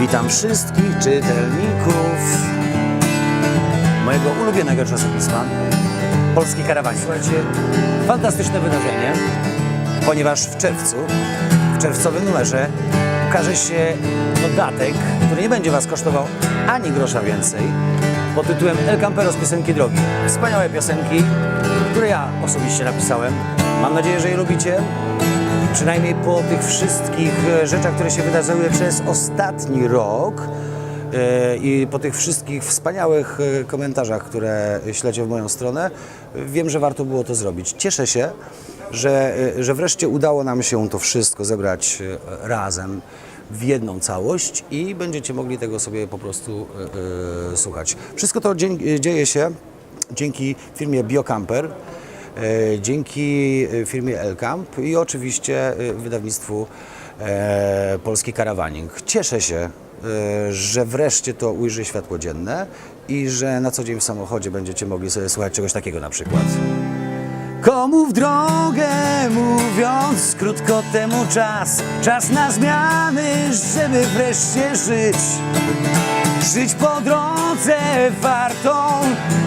Witam wszystkich czytelników mojego ulubionego czasopisma Polski Karawanie. Słuchajcie, fantastyczne wydarzenie, ponieważ w czerwcu, w czerwcowym numerze ukaże się dodatek, który nie będzie Was kosztował ani grosza więcej, pod tytułem El Campero z piosenki drogi. Wspaniałe piosenki, które ja osobiście napisałem. Mam nadzieję, że je lubicie. Przynajmniej po tych wszystkich e, rzeczach, które się wydarzyły przez ostatni rok e, i po tych wszystkich wspaniałych e, komentarzach, które ślecie w moją stronę, wiem, że warto było to zrobić. Cieszę się, że, że wreszcie udało nam się to wszystko zebrać razem w jedną całość i będziecie mogli tego sobie po prostu słuchać. Wszystko to dzie- dzieje się dzięki firmie Biocamper. E, dzięki e, firmie Elkamp i oczywiście e, wydawnictwu Polski Karawaning. Cieszę się, że wreszcie to ujrzy światło dzienne i że na co dzień w samochodzie będziecie mogli sobie słuchać czegoś takiego na przykład. Komu w drogę mówiąc, krótko temu czas, czas na zmiany, żeby wreszcie żyć. Żyć po drodze warto,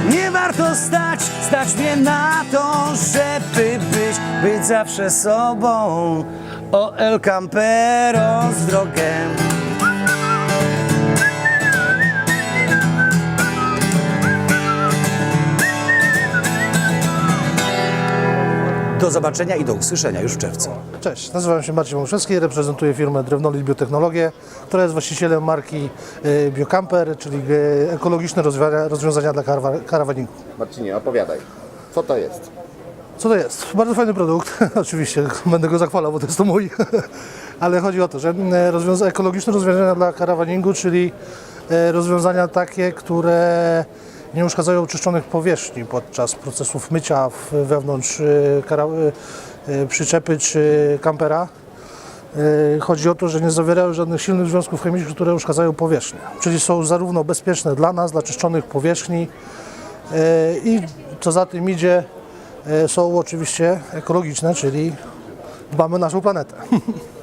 nie warto stać, stać mnie na to, żeby być, być zawsze sobą. O El Campero z drogę. Do zobaczenia i do usłyszenia już w czerwcu. Cześć, nazywam się Marcin Mąszewski, reprezentuję firmę Drewnolit Biotechnologie, która jest właścicielem marki e, Biocamper, czyli e, ekologiczne rozwiązania, rozwiązania dla karawa- karawaningu. Marcinie, opowiadaj. Co to jest? Co to jest? Bardzo fajny produkt, oczywiście będę go zachwalał, bo to jest to mój, ale chodzi o to, że e, rozwiąza- ekologiczne rozwiązania dla karawaningu, czyli rozwiązania takie, które nie uszkadzają oczyszczonych powierzchni podczas procesów mycia wewnątrz e, kara- e, przyczepy czy kampera. Chodzi o to, że nie zawierają żadnych silnych związków chemicznych, które uszkadzają powierzchnię. Czyli są zarówno bezpieczne dla nas, dla czyszczonych powierzchni i co za tym idzie, są oczywiście ekologiczne, czyli dbamy o naszą planetę.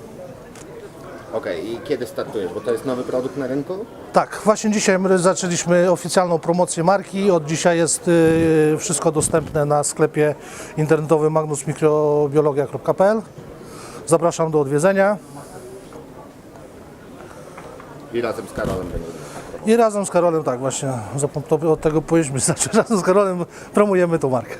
Okej, i kiedy startujesz? Bo to jest nowy produkt na rynku? Tak, właśnie dzisiaj my zaczęliśmy oficjalną promocję marki. Od dzisiaj jest y, wszystko dostępne na sklepie internetowym magnusmikrobiologia.pl. Zapraszam do odwiedzenia I razem z Karolem będzie. i razem z Karolem, tak właśnie, zapom- to od tego powinniśmy zacząć, razem z Karolem promujemy tą markę.